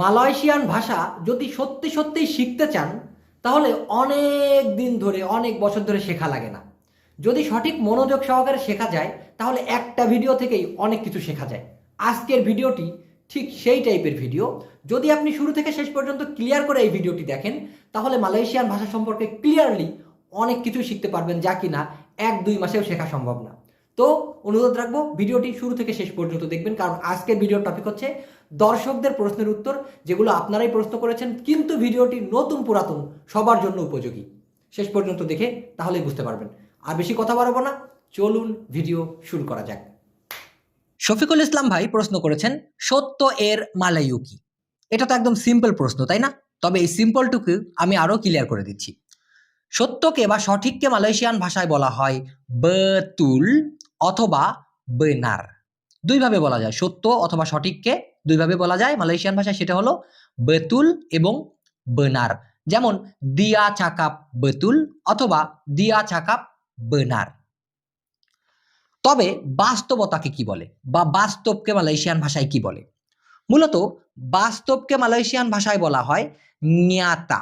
Malaysian ভাষা যদি সত্যি সত্যি শিখতে চান, তাহলে অনেক দিন ধরে, অনেক বছর ধরে শেখা লাগে না। যদি সঠিক মনোযোগ সহকারে শেখা যায়, তাহলে একটা ভিডিও থেকেই অনেক কিছু শেখা যায়। আজকের ভিডিওটি ঠিক সেই টাইপের ভিডিও। যদি আপনি শুরু থেকে শেষ পর্যন্ত ক্লিয়ার করে এই ভিডিওটি দেখেন, তাহলে মালয়েশিয়ান ভাষা সম্পর্কে ক্লিয়ারলি অনেক কিছু শিখতে পারবেন যা কিনা এক দুই মাসেও শেখা সম্ভব না। তো অনুরোধ রাখব, ভিডিওটি শুরু থেকে শেষ পর্যন্ত দেখবেন, কারণ আজকের ভিডিওর টপিক হচ্ছে দর্শকদের প্রশ্নের উত্তর, যেগুলো আপনারাই প্রশ্ন করেছেন, কিন্তু ভিডিওটি নতুন পুরাতন, সবার জন্য উপযোগী। শেষ পর্যন্ত দেখে তাহলেই বুঝতে পারবেন। আর বেশি কথা বাড়াবো না, চলুন ভিডিও শুরু করা যাক। শফিকুল ইসলাম ভাই প্রশ্ন করেছেন, সত্য এর মালায়ু কি? এটা তো একদম সিম্পল প্রশ্ন, তাই না? তবে এই সিম্পলটুকু আমি আরও ক্লিয়ার করে দিচ্ছি। সত্যকে বা সঠিককে মালয়েশিয়ান ভাষায় বলা হয় বেতুল অথবা বেনার। দুইভাবে বলা যায়, সত্য অথবা সঠিককে দুইভাবে বলা যায়, মালয়েশিয়ান ভাষায় সেটা হলো বেতুল এবং বেনার। যেমন, দিয়া চাকাপ বেতুল অথবা দিয়া চাকাপ বেনার। তবে বাস্তবতাকে কি বলে বা বাস্তবকে মালয়েশিয়ান ভাষায় কি বলে? মূলত বাস্তবকে মালয়েশিয়ান ভাষায় বলা হয় ন্যাতা।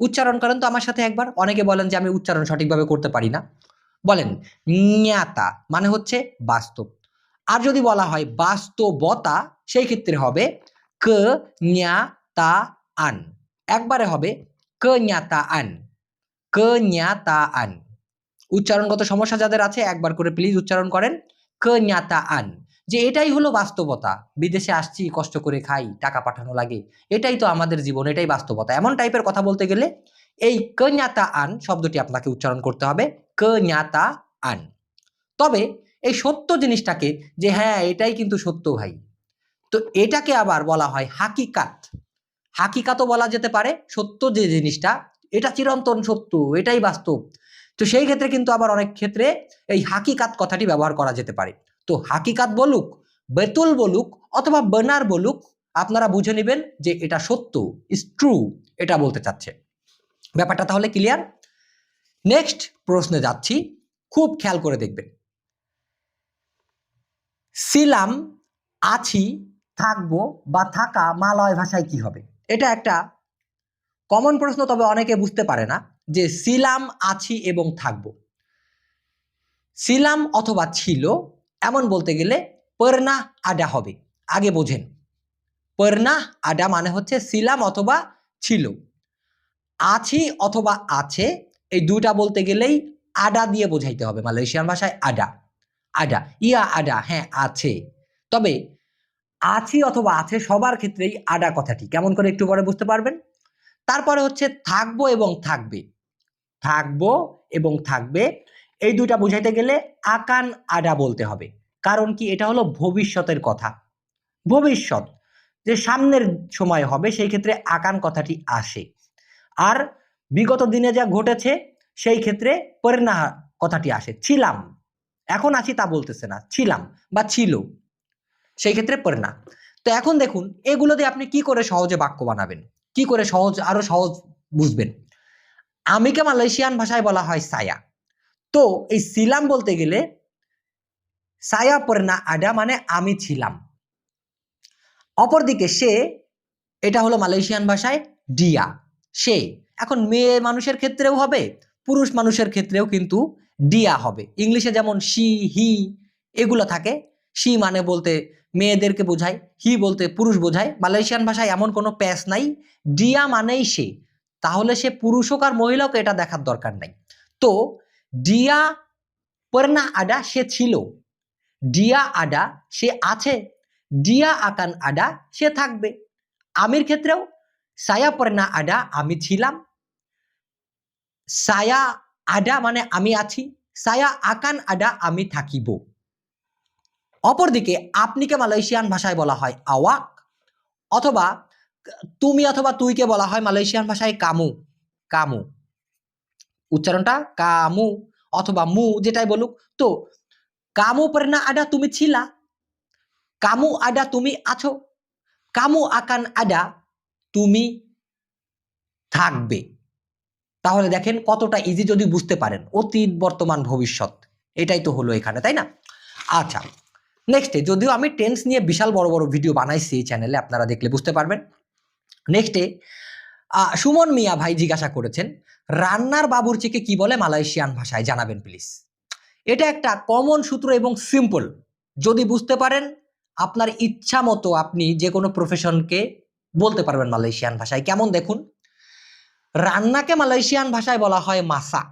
উচ্চারণ করেন তো আমার সাথে একবার, অনেকে বলেন যে আমি উচ্চারণ সঠিকভাবে করতে পারি না। বলেন, ন্যাতা মানে হচ্ছে বাস্তব। আর যদি বলা হয় বাস্তবতা, সেই ক্ষেত্রে হবে ক তা আন। একবারে হবে ক ন্যাতা আন। ক ন্যাতা আন। উচ্চারণগত সমস্যা যাদের আছে, একবার করে প্লিজ উচ্চারণ করেন। ক ন্যাতা আন। যে এটাই হলো বাস্তবতা। বিদেশে আসছি, কষ্ট করে খাই, টাকা পাঠানো লাগে। এটাই তো আমাদের জীবন, এটাই বাস্তবতা। এমন টাইপের কথা বলতে গেলে এই ক ন্যাতা আন শব্দটি আপনাকে উচ্চারণ করতে হবে। ক ন্যাতা আন। তবে এই সত্য জিনিসটাকে যে হ্যাঁ এটাই কিন্তু সত্য ভাই। তো এটাকে আবার বলা হয় হাকিকাত। হাকিকাতও বলা যেতে পারে, সত্য যে জিনিসটা, এটা চিরন্তন সত্য, এটাই বাস্তব। তো সেই ক্ষেত্রে কিন্তু আবার অনেক ক্ষেত্রে এই হাকিকাত কথাটি ব্যবহার করা যেতে পারে। তো হাকিকাত বলুক, বেতুল বলুক, অথবা বেনার বলুক, আপনারা বুঝে নেবেন যে এটা সত্য ইস ট্রু এটা বলতে চাচ্ছে। ব্যাপারটা তাহলে ক্লিয়ার নেক্সট প্রশ্নে যাচ্ছি, খুব খেয়াল করে দেখবেন। ছিলাম, আছি, থাকব বা থাকা মালয় ভাষায় কি হবে? এটা একটা কমন প্রশ্ন, তবে অনেকে বুঝতে পারে না যে ছিলাম, আছি এবং থাকব। ছিলাম অথবা ছিল, এমন বলতে গেলে পর্না আডা হবে। আগে বোঝেন। পর্না আডা মানে হচ্ছে ছিলাম অথবা ছিল। আছি অথবা আছে, এই দুটা বলতে গেলেই আডা দিয়ে বোঝাইতে হবে। মালয়েশিয়ান ভাষায় আডা। আডা, ইয়া আডা হ্যাঁ আছে। তবে আছি অথবা আছে সবার ক্ষেত্রেই আডা কথাটি। কেমন করে একটু পরে বুঝতে পারবেন? তারপরে হচ্ছে থাকব এবং থাকবে। থাকব এবং থাকবে, এই দুইটা বুঝাইতে গেলে আকান আডা বলতে হবে। কারণ কি? এটা হলো ভবিষ্যতের কথা। ভবিষ্যৎ, যে সামনের সময় হবে, সেই ক্ষেত্রে আকান কথাটি আসে। আর বিগত দিনে যা ঘটেছে, সেই ক্ষেত্রে পরিণা কথাটি আসে। ছিলাম। এখন আছি তা বলতেছে না। ছিলাম বা ছিল। সেই ক্ষেত্রে পরে না। তো এখন দেখুন, এগুলো দিয়ে আপনি কি করে সহজে বাক্য বানাবেন? কি করে সহজ, আরও সহজ বুঝবেন? আমিকে মালয়েশিয়ান ভাষায় বলা হয় সায়া। তো এই ছিলাম বলতে গেলে, সায়া পরে না, আডা মানে আমি ছিলাম। অপরদিকে সে, এটা হলো মালয়েশিয়ান ভাষায় ডিয়া। সে, এখন মেয়ে মানুষের ক্ষেত্রেও হবে, পুরুষ মানুষের ক্ষেত্রেও কিন্তু ডিয়া হবে। ইংলিশে যেমন সি হি এগুলো থাকে সি মানে বলতে মেয়েদেরকে বোঝায় হি বলতে পুরুষ বোঝায়। মালয়েশিয়ান ভাষায় এমন কোনো প্যাস নাই ডিয়া মানেই সে। তাহলে সে পুরুষ হোক আর মহিলা হোক, এটা দেখার দরকার নাই। তো ডিয়া পর্না আডা সে ছিল ডিয়া আডা সে আছে ডিয়া আকান আডা সে থাকবে। আমির ক্ষেত্রেও, সায়া পর্না আডা আমি ছিলাম, সায়া আডা মানে আমি আছি সায়া আকান আডা আমি থাকিব। অপরদিকে আপনিকে মালয়েশিয়ান ভাষায় বলা হয় আওয়াক, অথবা তুমি অথবা তুইকে বলা হয় মালয়েশিয়ান ভাষায় কামু কামু। উচ্চারণটা কামু অথবা মু যেটাই বলুক। তো কামু পরিনা আডা তুমি ছিলা, কামু আডা তুমি আছো, কামু আকান আডা তুমি থাকবে। তাহলে দেখেন কতটা ইজি যদি বুঝতে পারেন, অতীত, বর্তমান, ভবিষ্যৎ। এটাই তো হলো এখানে, তাই না? আচ্ছা নেক্সটে যদিও আমি টেন্স নিয়ে বিশাল বড় বড় ভিডিও বানাইছি এই চ্যানেলে আপনারা দেখলে বুঝতে পারবেন। নেক্সটে সুমন মিয়া ভাই জিজ্ঞাসা করেছেন, রান্নার বাবুর্চিকে কি বলে মালয়েশিয়ান ভাষায় জানাবেন প্লিজ এটা একটা কমন সূত্র এবং সিম্পল যদি বুঝতে পারেন, আপনার ইচ্ছা মতো আপনি যে কোনো প্রফেশনকে বলতে পারবেন মালয়েশিয়ান ভাষায়। কেমন দেখুন? রান্নাকে মালয়েশিয়ান ভাষায় বলা হয় মাসা।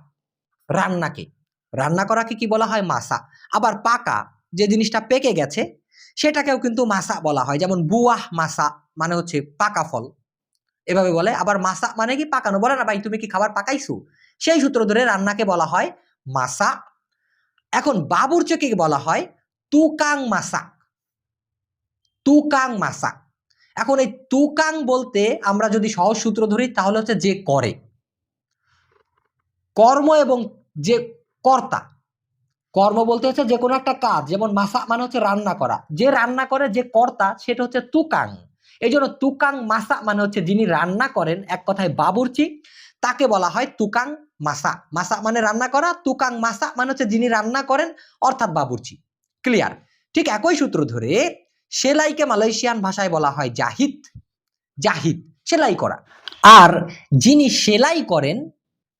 রান্নাকে। রান্না করাকে কি বলা হয়? মাসা। আবার পাকা যে জিনিসটা পেকে গেছে, সেটাকেও কিন্তু মাসা বলা হয়। যেমন বুয়াহ মাসা মানে হচ্ছে পাকা ফল। এভাবে বলে। আবার মাসা মানে কি? পাকানো। বলে না, ভাই, তুমি কি খাবার পাকাইছো? সেই সূত্র ধরে রান্নাকে বলা হয় মাসা। এখন বাবুর্চকে বলা হয়? তুকাং মাসা। তুকাং মাসা। এখন এই তুকাং বলতে আমরা যদি সহজ সূত্র ধরি, তাহলে হচ্ছে যে করে। কর্ম এবং যে কর্তা। কর্ম বলতে হচ্ছে যে কোনো একটা কাজ, যেমন মাসা মানে হচ্ছে রান্না করা। যে রান্না করে, যে কর্তা, সেটা হচ্ছে তুকাং। এই জন্য তুকাং মাসা মানে হচ্ছে যিনি রান্না করেন, এক কথায় বাবুর্চি, তাকে বলা হয় তুকাং মাসা। মাসা মানে রান্না করা, তুকাং মাসা মানে হচ্ছে যিনি রান্না করেন, অর্থাৎ বাবুর্চি। ক্লিয়ার? ঠিক একই সূত্র ধরে সেলাইকে মালয়েশিয়ান ভাষায় বলা হয় জাহিদ। জাহিদ, সেলাই করা। আর যিনি সেলাই করেন,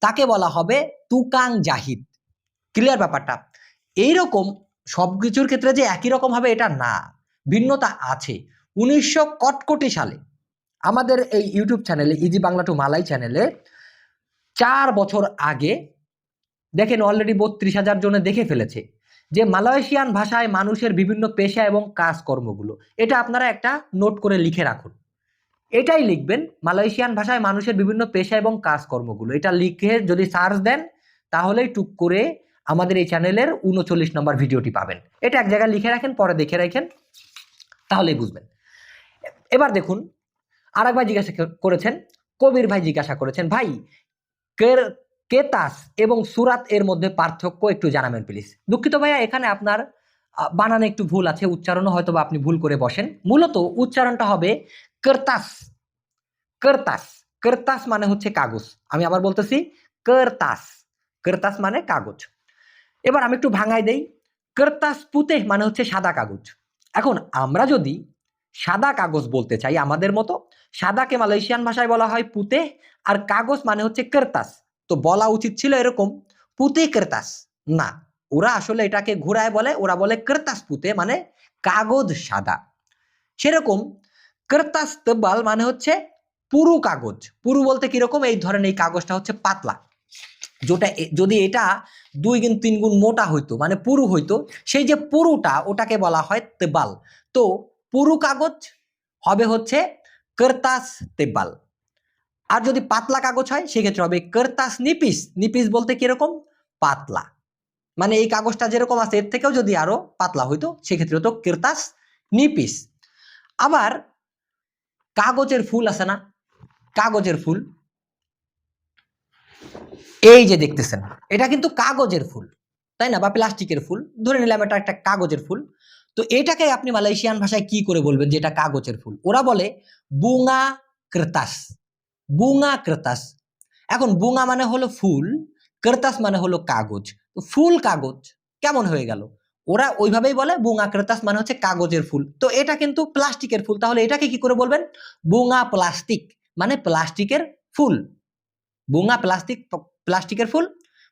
তাকে বলা হবে তুকাং জাহিদ। ক্লিয়ার ব্যাপারটা? এইরকম সব কিছুর ক্ষেত্রে যে একই রকম হবে, এটা না। ভিন্নতা আছে। উনিশশো কটকটি সালে আমাদের এই ইউটিউব চ্যানেলে, ইজি বাংলা টু মালাই চ্যানেলে, চার বছর আগে, দেখেন অলরেডি বত্রিশ হাজার জনে দেখে ফেলেছে। যে মালয়েশিয়ান ভাষায় মানুষের বিভিন্ন পেশা এবং কাজকর্মগুলো, এটা আপনারা একটা নোট করে লিখে রাখুন। এটাই লিখবেন, মালয়েশিয়ান ভাষায় মানুষের বিভিন্ন পেশা এবং কাজকর্মগুলো। এটা লিখে যদি সার্চ দেন, তাহলেই টুক করে আমাদের এই চ্যানেলের উনচল্লিশ নম্বর ভিডিওটি পাবেন। এটা এক জায়গায় লিখে রাখেন, পরে দেখে রাখেন, তাহলেই বুঝবেন। এবার দেখুন আর ভাই জিজ্ঞাসা করেছেন, কবির ভাই জিজ্ঞাসা করেছেন, ভাই কেতাস এবং সুরাত এর মধ্যে পার্থক্য একটু জানাবেন প্লিজ দুঃখিত ভাইয়া, এখানে আপনার বানানে একটু ভুল আছে, উচ্চারণও হয়তো বা আপনি ভুল করে বসেন। মূলত উচ্চারণটা হবে কর্তাস। কর্তাস। কর্তাস মানে হচ্ছে কাগজ। আমি আবার বলতেছি, কর্তাস। কেরতাস মানে কাগজ। এবার আমি একটু ভাঙাই দেই। কর্তাস পুতে মানে হচ্ছে সাদা কাগজ। এখন আমরা যদি সাদা কাগজ বলতে চাই আমাদের মতো, সাদাকে মালয়েশিয়ান ভাষায় বলা হয় পুতে, আর কাগজ মানে হচ্ছে কেরতাস। তো বলা উচিত ছিল এরকম, পুতে কেরতাস না, ওরা আসলে এটাকে ঘুরায় বলে, ওরা বলে কেরতাস পুতে মানে কাগজ সাদা। সেরকম কেরতাস তেব্বাল মানে হচ্ছে পুরু কাগজ। পুরু বলতে কীরকম? এই ধরেন এই কাগজটা হচ্ছে পাতলা। যেটা যদি এটা দুই গুণ, তিন গুণ মোটা হইতো মানে পুরু হইতো, সেই যে পুরুটা, ওটাকে বলা হয় তেবাল তো পুরু কাগজ হবে হচ্ছে কেরতাস তেবাল আর যদি পাতলা কাগজ হয়, সেক্ষেত্রে হবে কেরতাস নিপিস। নিপিস বলতে কীরকম? পাতলা। মানে এই কাগজটা যেরকম আছে, এর থেকেও যদি আরও পাতলা হইতো সেক্ষেত্রে হতো কেরতাস নিপিস। আবার কাগজের ফুল আছে না? কাগজের ফুল। এই যে দেখতেছেন, এটা কিন্তু কাগজের ফুল, তাই না? বা প্লাস্টিকের ফুল। ধরে নিলাম এটা একটা কাগজের ফুল। তো এটাকে আপনি মালয়েশিয়ান ভাষায় কি করে বলবেন যে এটা কাগজের ফুল? ওরা বলে, বুঙা ক্রেতাস। বুঙা ক্রেতাস এখন বুঙা মানে হলো ফুল ক্রেতাস মানে হলো কাগজ। তো ফুল কাগজ, কেমন হয়ে গেল? ওরা ওইভাবেই বলে বুঙা ক্রেতাস মানে হচ্ছে কাগজের ফুল। তো এটা কিন্তু প্লাস্টিকের ফুল। তাহলে এটাকে কি করে বলবেন? বুঙা প্লাস্টিক মানে প্লাস্টিকের ফুল। বুঙা প্লাস্টিক প্লাস্টিকের ফুল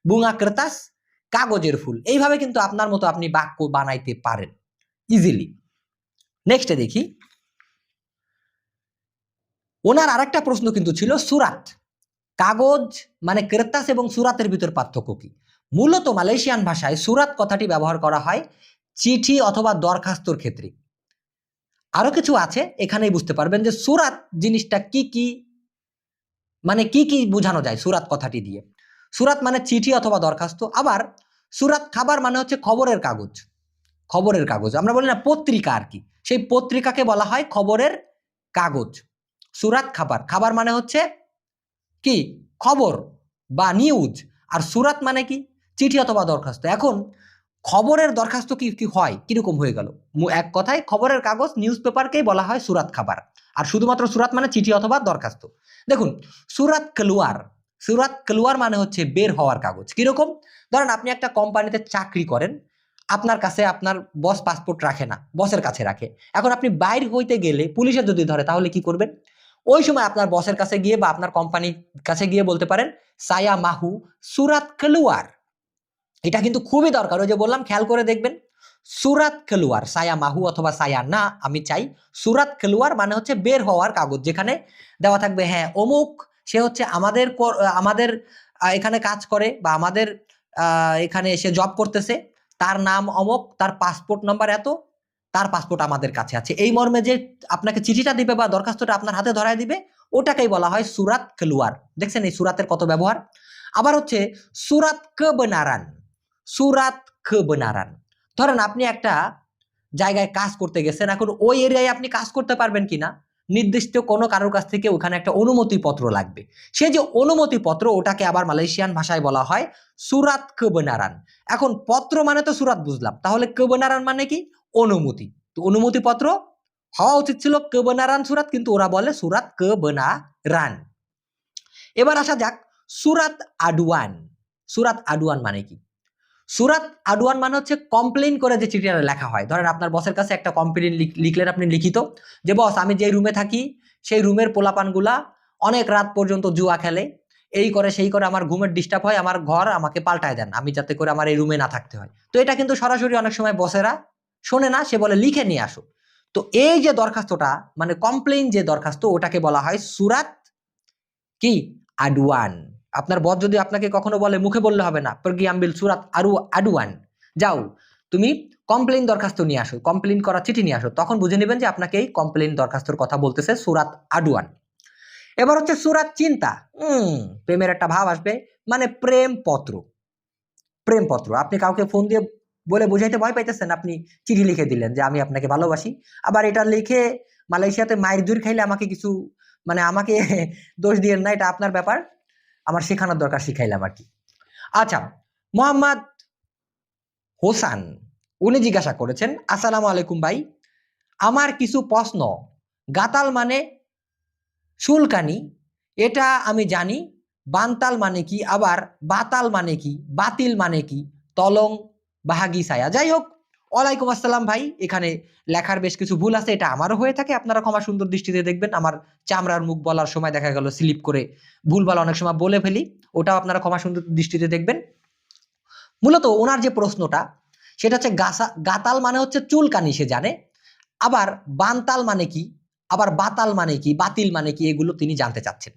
বুঙা ক্রেতাস কাগজের ফুল। এইভাবে কিন্তু আপনার মতো আপনি বাক্য বানাইতে পারেন। ইজিলি নেক্সটে দেখি। ওনার আরেকটা প্রশ্ন কিন্তু ছিল, সুরাত। কাগজ মানে ক্রেতাস এবং সুরাতের ভিতর পার্থক্য কি? মূলত মালয়েশিয়ান ভাষায় সুরাত কথাটি ব্যবহার করা হয় চিঠি অথবা দরখাস্তর ক্ষেত্রে। আরও কিছু আছে, এখানেই বুঝতে পারবেন যে সুরাত জিনিসটা কি কি মানে কি কি বোঝানো যায় সুরাত কথাটি দিয়ে। সুরাত মানে চিঠি অথবা দরখাস্ত, আবার সুরাত খাবার মানে হচ্ছে খবরের কাগজ খবরের কাগজ। আমরা বলি না পত্রিকা আর কি, সেই পত্রিকাকে বলা হয় খবরের কাগজ। সুরাত খাবার। খাবার মানে হচ্ছে কি? খবর বা নিউজ আর সুরাত মানে কি? চিঠি অথবা দরখাস্ত। এখন খবরের দরখাস্ত কি কি হয়? কীরকম হয়ে গেল? এক কথায় খবরের কাগজ নিউজ পেপারকেই বলা হয় সুরাত খাবার। আর শুধুমাত্র সুরাত মানে চিঠি অথবা দরখাস্ত। দেখুন, সুরাত কেলুয়ার সুরাত কেলুয়ার মানে হচ্ছে বের হওয়ার কাগজ। কীরকম? ধরেন আপনি একটা কোম্পানিতে চাকরি করেন, আপনার কাছে আপনার বস পাসপোর্ট রাখে না বসের কাছে রাখে। এখন আপনি বাইর হইতে গেলে পুলিশে যদি ধরে, তাহলে কি করবেন? ওই সময় আপনার বসের কাছে গিয়ে বা আপনার কোম্পানির কাছে গিয়ে বলতে পারেন, সায়া মাহু সুরাত খেলুয়ার। এটা কিন্তু খুবই দরকার। ওই যে বললাম, খেয়াল করে দেখবেন, সুরাত খেলুয়ার, সায়া মাহু অথবা সায়া না, আমি চাই সুরাত খেলুয়ার মানে হচ্ছে বের হওয়ার কাগজ, যেখানে দেওয়া থাকবে হ্যাঁ অমুক, সে হচ্ছে আমাদের আমাদের এখানে কাজ করে বা আমাদের এখানে এসে জব করতেছে, তার নাম অমুক, তার পাসপোর্ট নাম্বার এত তার পাসপোর্ট আমাদের কাছে আছে। এই মর্মে যে আপনাকে চিঠিটা দিবে বা দরখাস্তটা আপনার হাতে ধরায় দিবে, ওটাকেই বলা হয় সুরাত খেলুয়ার দেখছেন এই সুরাতের কত ব্যবহার? আবার হচ্ছে, সুরাত কবনারান সুরাত কবনারান। ধরেন আপনি একটা জায়গায় কাজ করতে গেছেন, এখন ওই এরিয়ায় আপনি কাজ করতে পারবেন কিনা? নির্দিষ্ট কোনো কারোর কাছ থেকে ওখানে একটা অনুমতি পত্র লাগবে। সে যে অনুমতি পত্র ওটাকে আবার মালয়েশিয়ান ভাষায় বলা হয় সুরাত কবনারান। এখন পত্র মানে তো সুরাত বুঝলাম। তাহলে কবনারান মানে কি? অনুমতি। তো অনুমতি পত্র হওয়া উচিত ছিল কবনারান সুরাত, কিন্তু ওরা বলে সুরাত কবনারান। এবার আসা যাক সুরাত আডওয়ান সুরাত আডওয়ান মানে কি? সুরাত আডওয়ান মানে হচ্ছে কমপ্লেন করে যে চিঠিটা লেখা হয়। ধরেন আপনার বসের কাছে একটা কমপ্লেন লিখলেন আপনি লিখিত যে, বস, আমি যে রুমে থাকি, সেই রুমের পোলাপানগুলা অনেক রাত পর্যন্ত জুয়া খেলে। এই করে, সেই করে আমার ঘুমের ডিস্টার্ব হয়, আমার ঘর আমাকে পাল্টায় দেন। আমি যাতে করে আমার এই রুমে না থাকতে হয়। তো এটা কিন্তু সরাসরি অনেক সময় বসেরা শোনে না, সে বলে, লিখে নিয়ে আসো। তো এই যে দরখাস্তটা মানে কমপ্লেন যে দরখাস্ত, ওটাকে বলা হয় সুরাত কি? আডওয়ান আপনার বস যদি আপনাকে কখনো বলে, মুখে বললে হবে না। প্রজ্ঞাম্বিল সুরাত আরু আডওয়ান যাও, তুমি কমপ্লেন দরখাস্ত নিয়ে আসো কমপ্লেন করা চিঠি নিয়ে আসো, তখন বুঝে নেবেন যে আপনাকে এই কমপ্লেন দরখাস্তর কথা বলতেছে সুরাত আডওয়ান এবার হচ্ছে সুরাত চিন্তা। প্রেমের একটা ভাব আসবে মানে প্রেম পত্র প্রেম পত্র আপনি কাউকে ফোন দিয়ে বলে বুঝাইতে ভয় পাইতেছেন, আপনি চিঠি লিখে দিলেন যে আমি আপনাকে ভালোবাসি। আবার এটা লিখে মালয়েশিয়াতে মায়ের দূর খাইলে আমাকে কিছু মানে আমাকে দোষ দিয়েন না, এটা আপনার ব্যাপার। আমার শেখানোর দরকার, শিখাইলাম আর কি। আচ্ছা মোহাম্মদ হোসান, উনি জিজ্ঞাসা করেছেন, আসসালামু আলাইকুম ভাই, আমার কিছু প্রশ্ন। গাতাল মানে চুলকানি এটা আমি জানি, বানতাল মানে কি আবার, বাতাল মানে কি, বাতিল মানে কি, তলং বাহাগি ছায়া। যাই হোক ওয়ালাইকুম আসসালাম ভাই। এখানে লেখার বেশ কিছু ভুল আছে, এটা আমারও হয়ে থাকে। আপনারা ক্ষমা সুন্দর দৃষ্টিতে দেখবেন। আমার চামড়ার মুখ বলার সময় দেখা গেল স্লিপ করে ভুলভাল অনেক সময় বলে ফেলি। ওটাও আপনারা ক্ষমা সুন্দর দৃষ্টিতে দেখবেন। মূলত ওনার যে প্রশ্নটা, সেটা হচ্ছে গাছা, গাতাল মানে হচ্ছে চুলকানি সে জানে। আবার বানতাল মানে কি? আবার বাতাল মানে কি? বাতিল মানে কি? এগুলো তিনি জানতে চাচ্ছেন।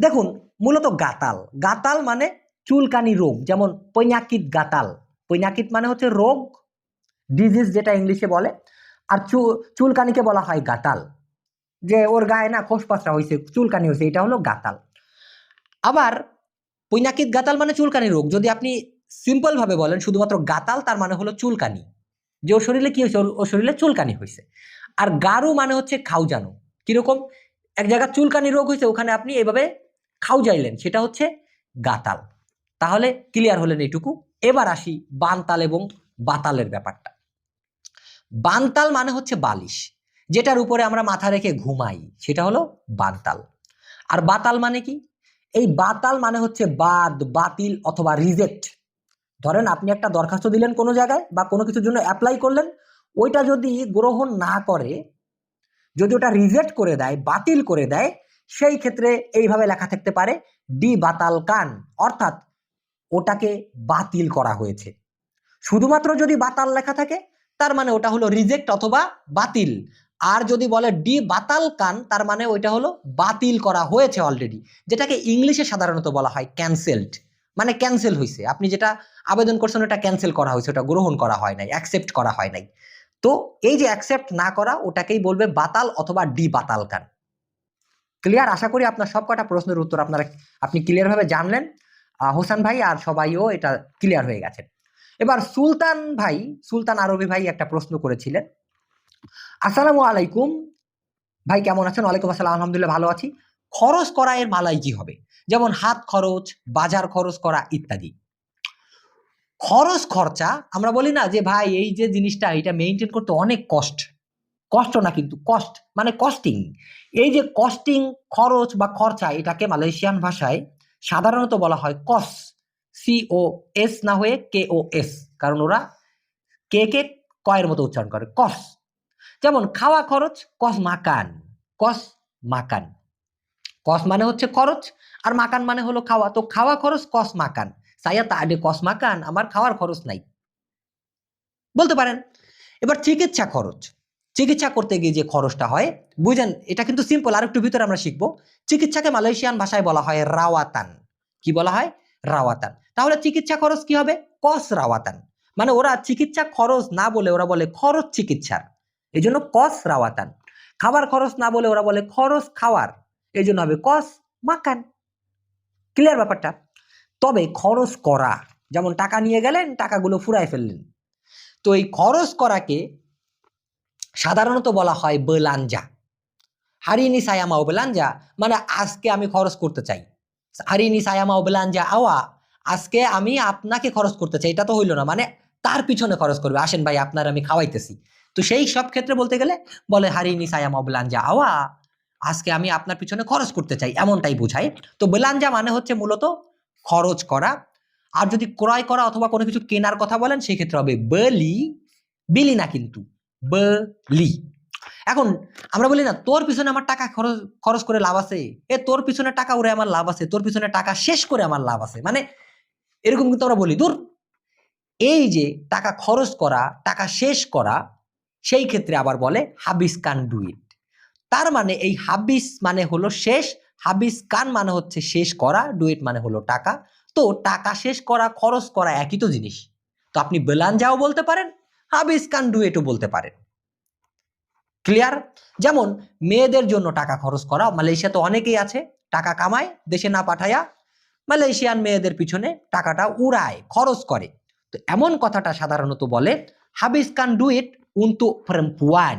দেখুন, মূলত গাতাল। গাতাল মানে চুলকানি রোগ যেমন পৈনাকিত গাতাল। পৈনাকিত মানে হচ্ছে রোগ ডিজিজ যেটা ইংলিশে বলে, আর চুলকানিকে বলা হয় গাতাল। যে ওর গায়ে না খোসপাসরা হয়েছে চুলকানি হয়েছে এটা হলো গাতাল। আবার পৈনাকিত গাতাল মানে চুলকানি রোগ, যদি আপনি সিম্পল ভাবে বলেন, শুধুমাত্র গাতাল, তার মানে হলো চুলকানি। যে ওর শরীরে কি হয়েছে ওর শরীরে চুলকানি হয়েছে আর গারু মানে হচ্ছে খাউজানো কীরকম? এক জায়গায় চুলকানি রোগ হয়েছে ওখানে আপনি এভাবে খাউজাইলেন সেটা হচ্ছে গাতাল। তাহলে ক্লিয়ার হলেন এইটুকু। এবার আসি বানতাল এবং বাতালের ব্যাপারটা। বানতাল মানে হচ্ছে বালিশ, যেটার উপরে আমরা মাথা রেখে ঘুমাই, সেটা হলো বানতাল। আর বাতাল মানে কি? এই বাতাল মানে হচ্ছে বাদ, বাতিল অথবা রিজেক্ট। ধরেন আপনি একটা দরখাস্ত দিলেন কোনো জায়গায় বা কোনো কিছুর জন্য অ্যাপ্লাই করলেন, ওইটা যদি গ্রহণ না করে, যদি ওটা রিজেক্ট করে দেয়, বাতিল করে দেয়, সেই ক্ষেত্রে এইভাবে লেখা থাকতে পারে, ডি বাতাল কান। অর্থাৎ ওটাকে বাতিল করা হয়েছে। শুধুমাত্র যদি বাতাল লেখা থাকে, তার মানে ওটা হলো রিজেক্ট অথবা বাতিল। আর যদি বলে ডি বাতাল কান তার মানে ওইটা হলো বাতিল করা হয়েছে অলরেডি যেটাকে ইংলিশে সাধারণত বলা হয় ক্যান্সেলড মানে ক্যান্সেল হয়েছে আপনি যেটা আবেদন করছেন, ওটা ক্যান্সেল করা হয়েছে, ওটা গ্রহণ করা হয় নাই অ্যাকসেপ্ট করা হয় নাই। তো এই যে অ্যাকসেপ্ট না করা, ওটাকেই বলবে বাতাল অথবা ডি বাতাল কান ক্লিয়ার আশা করি আপনার সব কটা প্রশ্নের উত্তর আপনারা, আপনি ক্লিয়ার ভাবে জানলেন। হোসেন ভাই আর সবাইও এটা ক্লিয়ার হয়ে গেছে। এবার সুলতান ভাই, সুলতান আরবি ভাই একটা প্রশ্ন করেছিলেন। আসসালামু আলাইকুম। ভাই, কেমন আছেন? ওয়ালাইকুম আসসালাম, আলহামদুলিল্লাহ ভালো আছি। খরচ করা এর মালাই কি হবে? যেমন হাত খরচ, বাজার খরচ করা ইত্যাদি। খরচ খরচা, আমরা বলি না যে ভাই, এই যে জিনিসটা, এটা মেনটেন করতে অনেক কষ্ট কষ্ট না কিন্তু কষ্ট মানে কস্টিং এই যে কস্টিং খরচ বা খরচা, এটাকে মালয়েশিয়ান ভাষায় সাধারণত বলা হয় কস সি ও এস না হয়ে কে ও এস কারণ ওরা কে কে কয়ের মতো উচ্চারণ করে, কস। যেমন খাওয়া খরচ, কস মাকান কস মাকান। কস মানে হচ্ছে খরচ, আর মাকান মানে হলো খাওয়া। তো খাওয়া খরচ, কস মাকান। সাইয়া তা আগে কস মাকান, আমার খাওয়ার খরচ নাই। বলতে পারেন? এবার চিকিৎসা খরচ। চিকিৎসা করতে গিয়ে যে খরচটা হয়, বুঝেন, এটা কিন্তু সিম্পল আর একটু ভিতরে আমরা শিখব। চিকিৎসাকে মালয়েশিয়ান ভাষায় বলা হয় রাওয়াতান। কি বলা হয়? রাওয়াতান। তাহলে চিকিৎসা খরচ কি হবে? কস রাওয়াতান। মানে ওরা চিকিৎসা খরচ না বলে ওরা বলে খরচ চিকিৎসার। এই জন্য কস রাওয়াতান। খাবার খরচ না বলে ওরা বলে খরচ খাওয়ার। এই জন্য হবে কস মাকান। ক্লিয়ার ব্যাপারটা? তবে খরচ করা, যেমন টাকা নিয়ে গেলেন, টাকাগুলো ফুরায় ফেললেন। তো এই খরচ করাকে সাধারণত বলা হয় বেলাঞ্জা। হারিনি সায়ামাও বেলাঞ্জা মানে আজকে আমি খরচ করতে চাই। হারিনি সায়ামাও বেলাঞ্জা আওয়া, আজকে আমি আপনাকে খরচ করতে চাই, এটা তো হইল না মানে তার পিছনে খরচ করবে। আসেন ভাই, আপনার আমি খাওয়াইতেছি। তো সেই সব ক্ষেত্রে বলতে গেলে বলে হারিনি সায়ামাও বেলাঞ্জা আওয়া, আজকে আমি আপনার পিছনে খরচ করতে চাই, এমনটাই বোঝায়। তো বেলাঞ্জা মানে হচ্ছে মূলত খরচ করা। আর যদি ক্রয় করা অথবা কোনো কিছু কেনার কথা বলেন সেই ক্ষেত্রে হবে বলি। বিলি না কিন্তু। বলি। এখন আমরা বলি না, তোর পিছনে আমার টাকা খরচ খরচ করে লাভ আছে? এ, তোর পিছনে টাকা উড়ে আমার লাভ আছে, তোর পিছনে টাকা শেষ করে আমার লাভ আছে। মানে এরকম কিন্তু আমরা বলি। দূর এই যে টাকা খরচ করা, টাকা শেষ করা, সেই ক্ষেত্রে আবার বলে হাবিস কান ডু ইট। তার মানে এই হাবিস মানে হলো শেষ, হাবিস কান মানে হচ্ছে শেষ করা ডুয়েট মানে হলো টাকা। তো টাকা শেষ করা, খরচ করা একই তো জিনিস। তো আপনি বেলান যাও বলতে পারেন হাবিস কান ডুয়েটও বলতে পারেন। ক্লিয়ার যেমন, মেয়েদের জন্য টাকা খরচ করা, মালয়েশিয়াতে অনেকেই আছে, টাকা কামায়, দেশে না পাঠায়া, মালয়েশিয়ান মেয়েদের পিছনে টাকাটা উড়ায়, খরচ করে। তো এমন কথাটা সাধারণত বলে, হাবিস কান ডু ডুয়েট উন্তু perempuan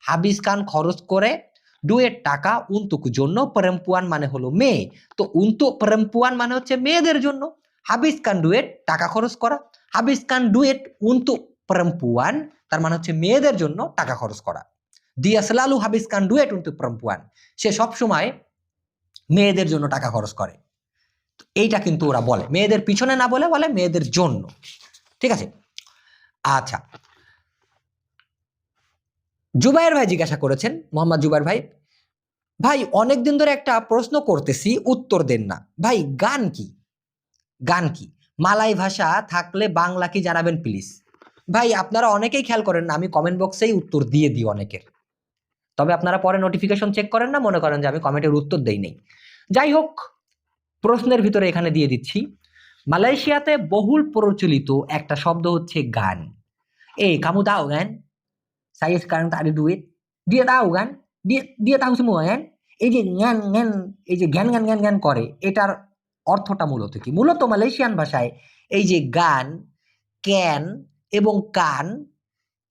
হাবিস কান খরচ করে ডুয়েট টাকা উন্তুক জন্য perempuan মানে হলো মেয়ে। তো উন্তু perempuan মানে হচ্ছে মেয়েদের জন্য। হাবিস কান ডুয়েট টাকা খরচ করা। হাবিস কান ডুয়েট উন্তু perempuan, তার মানে হচ্ছে মেয়েদের জন্য টাকা খরচ করা। দিয়া selalu habiskan duit untuk perempuan সে সব সময় মেয়েদের জন্য টাকা খরচ করে। এইটা কিন্তু ওরা বলে। মেয়েদের পিছনে না বলে বলে মেয়েদের জন্য। ঠিক আছে? আচ্ছা। জুবাইর ভাই জিজ্ঞাসা করেছেন, মোহাম্মদ জুবাইর ভাই ভাই, অনেকদিন ধরে একটা প্রশ্ন করতেছি, উত্তর দেন না। ভাই, গান কি? গান কি? মালাই ভাষা থাকলে বাংলা কি জানাবেন প্লিজ ভাই, আপনারা অনেকেই খেয়াল করেন না, আমি কমেন্ট বক্সেই উত্তর দিয়ে দিই অনেকের। তবে আপনারা পরে নোটিফিকেশন চেক করেন না, মনে করেন যে আমি কমেন্টের উত্তর দেই নেই। যাই হোক, প্রশ্নের ভিতরে এখানে দিয়ে দিচ্ছি। মালয়েশিয়াতে বহুল প্রচলিত একটা শব্দ হচ্ছে গান। এই কামু দাও গান। saya sekarang tak ada duit dia tahu kan dia dia tahu semua kan এই যে জ্ঞান জ্ঞান এই যে জ্ঞান জ্ঞান জ্ঞান জ্ঞান করে, এটার অর্থটা মূলত কি? মূলত মালয়েশিয়ান ভাষায় এই যে গান ক্যান এবং কান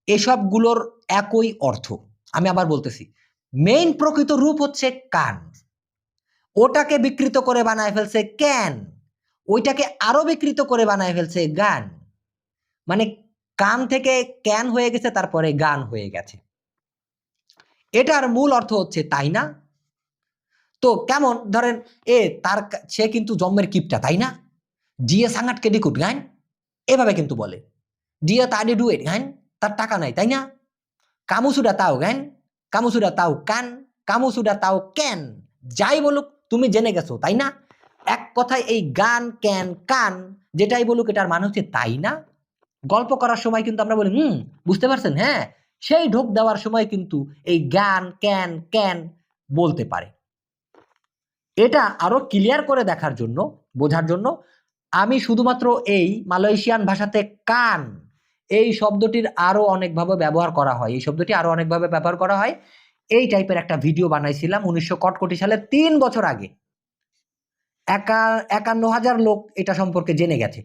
এসবগুলোর একই অর্থ। আমি আবার বলতেছি মেইন প্রকৃত রূপ হচ্ছে কান। ওটাকে বিকৃত করে বানায় ফেলছে ক্যান। ওইটাকে আরও বিকৃত করে বানায় ফেলছে গান। মানে কান থেকে ক্যান হয়ে গেছে, তারপরে গান হয়ে গেছে। এটার মূল অর্থ হচ্ছে তাই না? তো কেমন? ধরেন, এ তার সে কিন্তু জন্মের কিপটা, তাই না? জিয়ে সাঙ্গাট কেটে কুট গান এভাবে কিন্তু বলে। জিয়া তাডে ডুয়েট গান তার টাকা নাই তাই না কামু সুডা তাও গান কামু সুডা তাও কান কামু সুডা তাও ক্যান যাই বলুক তুমি জেনে গেছো তাই না এক কথায় এই গান ক্যান কান যেটাই বলুক এটার মানে হচ্ছে তাই না গল্প করার সময় কিন্তু আমরা বলি হুম বুঝতে পারছেন হ্যাঁ সেই ঢোক দেওয়ার সময় কিন্তু এই গান ক্যান ক্যান বলতে পারে এটা আরও ক্লিয়ার করে দেখার জন্য বোঝার জন্য আমি শুধুমাত্র এই মালয়েশিয়ান ভাষাতে কান এই শব্দটির আরও অনেকভাবে ব্যবহার করা হয়। এই শব্দটি আরও অনেকভাবে ব্যবহার করা হয়। এই টাইপের একটা ভিডিও বানাইছিলাম উনিশশো কটকটি সালে তিন বছর আগে। একা, একান্ন হাজার লোক এটা সম্পর্কে জেনে গেছে।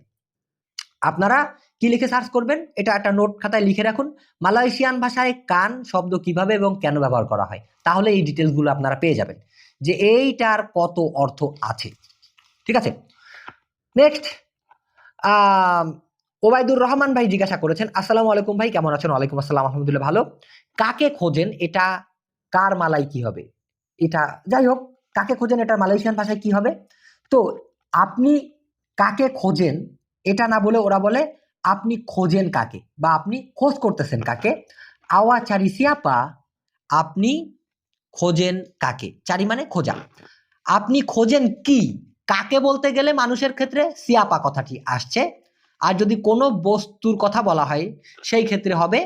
আপনারা কি লিখে সার্চ করবেন? এটা একটা নোট খাতায় লিখে রাখুন। মালয়েশিয়ান ভাষায় কান শব্দ কীভাবে এবং কেন ব্যবহার করা হয়? তাহলে এই ডিটেলসগুলো আপনারা পেয়ে যাবেন। যে এইটার কত অর্থ আছে। ঠিক আছে? নেক্সট ওবায়দুর রহমান ভাই জিজ্ঞাসা করেছেন, আসসালামু আলাইকুম ভাই, কেমন আছেন? ওয়ালাইকুম আসসালাম, আলহামদুলিল্লাহ, ভালো। কাকে খোঁজেন? এটা কার মালাই কি হবে? এটা যাই হোক, কাকে খোঁজেন? এটা মালয়েশিয়ান ভাষায় কি হবে? তো আপনি কাকে খোঁজেন? এটা না বলে ওরা বলে, আপনি খোঁজেন কাকে? বা, আপনি খোঁজ করতেছেন কাকে? আওয়া চারি সিয়াপা, আপনি খোঁজেন কাকে? চারি মানে খোঁজা। আপনি খোঁজেন কি? কাকে বলতে গেলে মানুষের ক্ষেত্রে সিয়াপা কথাটি আসছে। আর যদি কোনো বস্তুর কথা বলা হয়, সেই ক্ষেত্রে হবে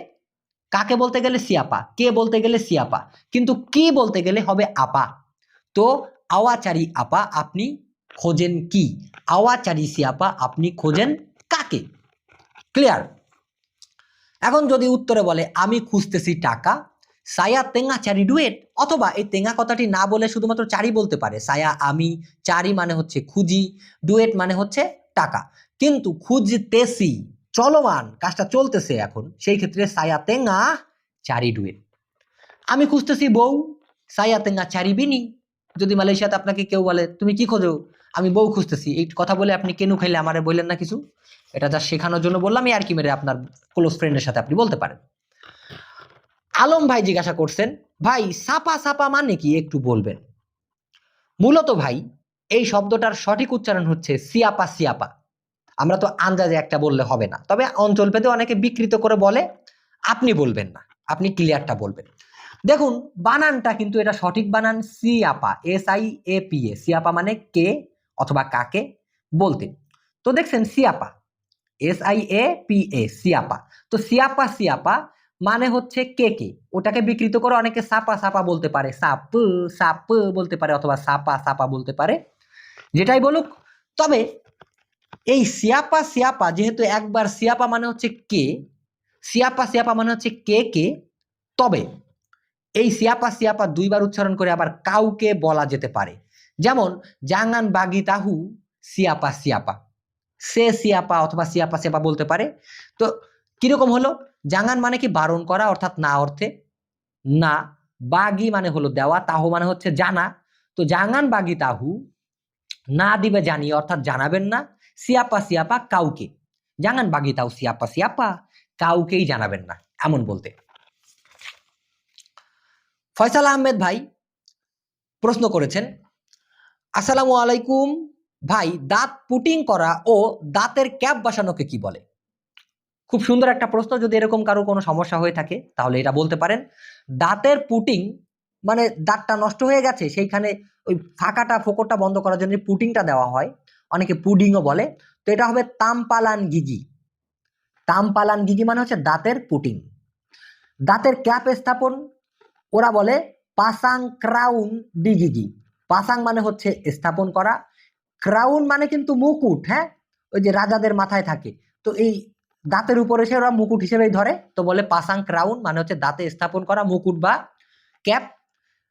কাকে বলতে গেলে সিয়াপা, কে বলতে গেলে সিয়াপা, কিন্তু কি বলতে গেলে হবে আপা। তো আওয়াচারি আপা আপনি খোঁজেন কি? আওয়াচারি সিয়াপা আপনি খোঁজেন কাকে? ক্লিয়ার এখন যদি উত্তরে বলে, আমি খুঁজতেছি টাকা, সায়া তেঙ্গা চারি ডুয়েট, অথবা এই তেঙ্গা কথাটি না বলে শুধুমাত্র চারি বলতে পারে। সায়া আমি চারি মানে হচ্ছে খুঁজি, ডুয়েট মানে হচ্ছে টাকা। কিন্তু খুঁজতেছি, চলমান কাজটা চলতেছে এখন। সেই ক্ষেত্রে সায়া তেঙ্গা চারি ডুয়েট আমি খুঁজতেছি বউ সায়া তেঙ্গা চারি বিনি। যদি মালয়েশিয়াতে আপনাকে কেউ বলে, তুমি কি খোঁজো? আমি বউ খুঁজতেছি। এই কথা বলে আপনি কেন খাইলে আমারে বললেন না কিছু? এটা যা শেখানোর জন্য বললাম আর কি মেরে আপনার ক্লোজ ফ্রেন্ডের সাথে আপনি বলতে পারেন। আলম ভাই জিজ্ঞাসা করছেন, ভাই, সাপা সাপা মানে কি? একটু বলবেন। মূলত ভাই, এই শব্দটার সঠিক উচ্চারণ হচ্ছে সিয়াপা সিয়াপা। আমরা তো আন্দাজে একটা বললে হবে না। তবে অঞ্চল ভেদে অনেকে বিকৃত করে বলে, আপনি বলবেন না, আপনি ক্লিয়ারটা বলবেন। দেখুন, বানানটা কিন্তু এটা সঠিক বানান সিয়াপা, S I A P A, সিয়াপা মানে কে অথবা কাকে বলতে। তো দেখছেন সিয়াপা, S I A P A, সিয়াপা। তো সিয়াপা সিয়াপা মানে হচ্ছে কে কে? ওটাকে বিকৃত করে অনেকে সাপা সাপা বলতে পারে। সাপ সাপ বলতে পারে অথবা সাপা সাপা বলতে পারে। যেটাই বলুক, তবে এই সিয়াপা সিয়াপা যেহেতু একবার সিয়াপা মানে হচ্ছে কে? সিয়াপা সিয়াপা মানে হচ্ছে কে কে? তবে এই সিয়াপা সিয়াপা দুইবার উচ্চারণ করে আবার কাউকে বলা যেতে পারে। যেমন জাঙ্গান বাগি তাহু সিয়াপা সিয়াপা। সে সিয়াপা অথবা সিয়াপা সিয়াপা বলতে পারে। তো কীরকম হলো? জাঙ্গান মানে কি বারণ করা, অর্থাৎ না অর্থে? না। বাগি মানে হলো দেওয়া, তাহু মানে হচ্ছে জানা। তো জাঙ্গান বাগি তাহু না দিবে জানিয়ে, অর্থাৎ জানাবেন না। সিয়াপা কাউকে জাঙ্গান বাগি তাহু সিয়াপা সিয়াপা কাউকেই জানাবেন না, এমন বলতে। ফয়সাল আহমেদ ভাই প্রশ্ন করেছেন, আসসালামু আলাইকুম ভাই, দাঁত পুটিং করা ও দাঁতের ক্যাপ বসানোকে কি বলে? খুব সুন্দর একটা প্রশ্ন, যদি এরকম কারও কোনো সমস্যা হয়ে থাকে, তাহলে এটা বলতে পারেন। দাঁতের পুটিং মানে দাঁতটা নষ্ট হয়ে গেছে, সেইখানে ওই ফাঁকাটা, ফোকরটা বন্ধ করার জন্য পুটিংটা দেওয়া হয়। অনেকে পুডিংও বলে। তো এটা হবে তামপালান গিগি। তামপালান গিগি মানে হচ্ছে দাঁতের পুটিং। দাঁতের ক্যাপ স্থাপন, ওরা বলে পাসাং ক্রাউন ডিগিগি পাসাং মানে হচ্ছে স্থাপন করা। ক্রাউন মানে কিন্তু মুকুট হ্যাঁ? ওই যে রাজাদের মাথায় থাকে। তো এই দাঁতের উপরে সে ওরা মুকুট হিসেবেই ধরে। তো বলে পাসাং ক্রাউন মানে হচ্ছে দাঁতে স্থাপন করা মুকুট বা ক্যাপ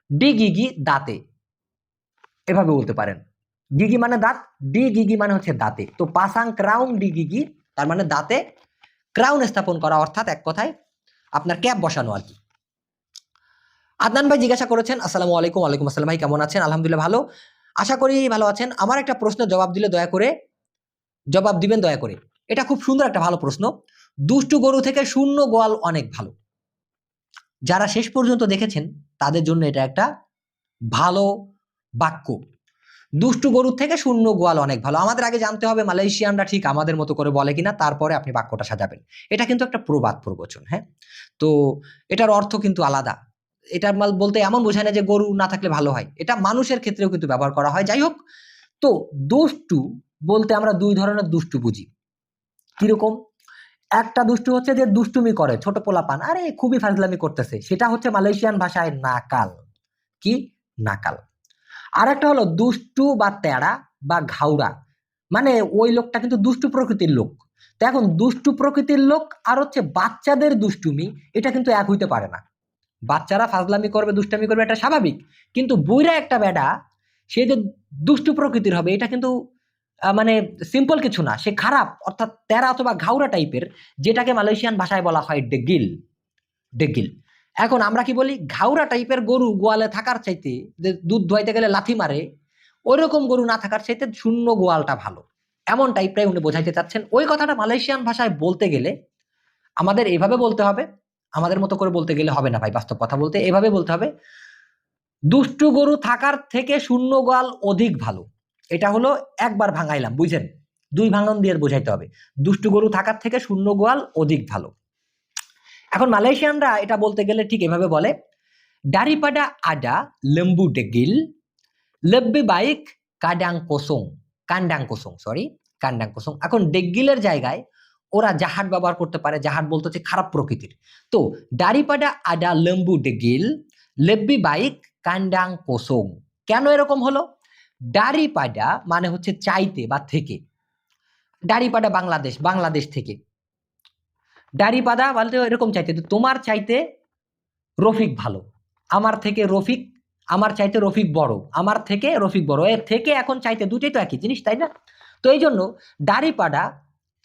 ডি গিগি দাঁতে। এভাবে বলতে পারেন। গিগি মানে দাঁত, ডি গিগি মানে হচ্ছে দাঁতে। তো পাসাং ক্রাউন ডি গিগি তার মানে দাঁতে ক্রাউন স্থাপন করা, অর্থাৎ এক কথায় আপনার ক্যাপ বসানো আর কি। আদনান ভাই জিজ্ঞাসা করেছেন, আসসালামু আলাইকুম আলাইকুম আসসালাম ভাই, কেমন আছেন? আলহামদুলিল্লাহ ভালো। আশা করি ভালো আছেন। আমার একটা প্রশ্নের জবাব দিলে দয়া করে, জবাব দিবেন দয়া করে। এটা খুব সুন্দর একটা ভালো প্রশ্ন। দুষ্টু গরু থেকে শূন্য গোয়াল অনেক ভালো। যারা শেষ পর্যন্ত দেখেছেন, তাদের জন্য এটা একটা ভালো বাক্য। দুষ্টু গরুর থেকে শূন্য গোয়াল অনেক ভালো। আমাদের আগে জানতে হবে মালয়েশিয়ানরা ঠিক আমাদের মতো করে বলে কিনা, তারপরে আপনি বাক্যটা সাজাবেন। এটা কিন্তু একটা প্রবাদ প্রবচন হ্যাঁ? তো এটার অর্থ কিন্তু আলাদা। এটার মাল বলতে এমন বোঝায় না যে গরু না থাকলে ভালো হয়। এটা মানুষের ক্ষেত্রেও কিন্তু ব্যবহার করা হয়। যাই হোক, তো দুষ্টু বলতে আমরা দুই ধরনের দুষ্টু বুঝি। কীরকম? একটা দুষ্টু হচ্ছে যে দুষ্টুমি করে, ছোট পোলাপান। আরে, খুবই ফাজলামি করতেছে। সেটা হচ্ছে মালয়েশিয়ান ভাষায় নাকাল। কি? নাকাল। আর একটা হলো দুষ্টু বা তেড়া বা ঘাউড়া। মানে ওই লোকটা কিন্তু দুষ্টু প্রকৃতির লোক। তো এখন দুষ্টু প্রকৃতির লোক আর হচ্ছে বাচ্চাদের দুষ্টুমি, এটা কিন্তু এক হইতে পারে না। বাচ্চারা ফাজলামি করবে, দুষ্টামি করবে, এটা স্বাভাবিক। কিন্তু বুইরা একটা বেডা সে যে দুষ্টু প্রকৃতির হবে, এটা কিন্তু মানে সিম্পল কিছু না। সে খারাপ, অর্থাৎ তেরা অথবা ঘাউরা টাইপের যেটাকে মালয়েশিয়ান ভাষায় বলা হয় ডেগিল। ডেগিল। এখন আমরা কি বলি, ঘাউরা টাইপের গরু গোয়ালে থাকার চাইতে দুধ ধোয়াইতে গেলে লাথি মারে, ওইরকম গরু না থাকার চাইতে শূন্য গোয়ালটা ভালো। এমন টাইপটাই উনি বোঝাইতে চাচ্ছেন। ওই কথাটা মালয়েশিয়ান ভাষায় বলতে গেলে আমাদের এভাবে বলতে হবে, আমাদের মতো করে বলতে গেলে হবে না ভাই, বাস্তব কথা বলতে এভাবে বলতে হবে, দুষ্টু গরু থাকার থেকে শূন্য গোয়াল অধিক ভালো। এটা হলো একবার ভাঙাইলাম বুঝছেন দুই ভাঙন দিয়ে বোঝাইতে হবে। দুষ্টু গরু থাকার থেকে শূন্য গোয়াল অধিক ভালো। এখন মালয়েশিয়ানরা এটা বলতে গেলে ঠিক এভাবে বলে ডারিপাডা আডা লেম্বু ডেগিল লেব্বি বাইক কাডাং কোসং, কান্ডাং কোসং সরি কান্ডাং কোসং। এখন ডেগগিলের জায়গায় ওরা জাহাট ব্যবহার করতে পারে জাহাট বলতে হচ্ছে খারাপ প্রকৃতির। তো দাড়িপাডা আডা লেম্বু ডেগিল লেব্বি বাইক কান্ডাং কোসং। কেন এরকম হলো? দাড়িপাডা মানে হচ্ছে চাইতে বা থেকে। দাড়িপাডা বাংলাদেশ বাংলাদেশ থেকে। দাড়িপাদা বলতে এরকম চাইতে। তো তোমার চাইতে রফিক ভালো। আমার থেকে রফিক, আমার চাইতে রফিক বড়। আমার থেকে রফিক বড়। এর থেকে এখন চাইতে দুটোই তো একই জিনিস, তাই না? তো এই জন্য দাড়িপাডা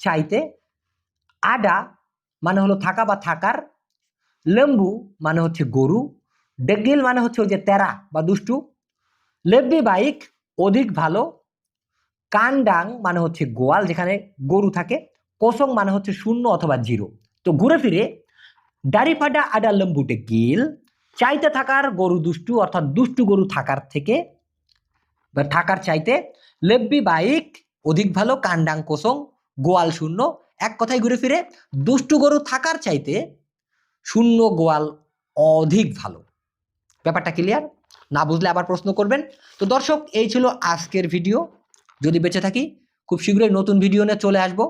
চাইতে আডা মানে হলো থাকা বা থাকার, লেম্বু মানে হচ্ছে গরু, ডেগিল মানে হচ্ছে ওই যে তেরা বা দুষ্টু লেব্বি বাইক অধিক ভালো, কানডাং মানে হচ্ছে গোয়াল যেখানে গরু থাকে, কোসং মানে হচ্ছে শূন্য অথবা জিরো। তো ঘুরে ফিরে দাড়িপাডা আডা লেম্বুটে গিল, চাইতে থাকার গরু দুষ্টু, অর্থাৎ দুষ্টু গরু থাকার থেকে, বা থাকার চাইতে লেব্বি বাইক, অধিক ভালো কান্ডাং কোসং, গোয়াল শূন্য, এক কথায় ঘুরে ফিরে দুষ্টু গরু থাকার চাইতে শূন্য গোয়াল অধিক ভালো। ব্যাপারটা ক্লিয়ার না বুঝলে আবার প্রশ্ন করবেন? তো দর্শক, এই ছিল আজকের ভিডিও যদি বেঁচে থাকি, খুব শীঘ্রই নতুন ভিডিও নিয়ে চলে আসব।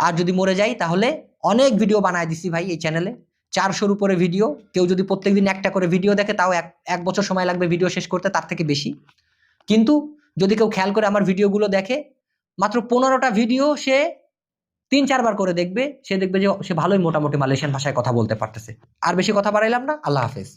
আর যদি মরে যাই, তাহলে অনেক ভিডিও বানায় দিছি ভাই এই চ্যানেলে চারশোর উপরে ভিডিও কেউ যদি প্রত্যেকদিন একটা করে ভিডিও দেখে, তাও এক এক বছর সময় লাগবে ভিডিও শেষ করতে, তার থেকে বেশি। কিন্তু যদি কেউ খেয়াল করে আমার ভিডিওগুলো দেখে, মাত্র পনেরোটা ভিডিও সে তিন, চারবার করে দেখবে। সে দেখবে যে, সে ভালোই মোটামুটি মালয়েশিয়ান ভাষায় কথা বলতে পারতেছে। আর বেশি কথা বাড়াইলাম না। আল্লাহ হাফেজ।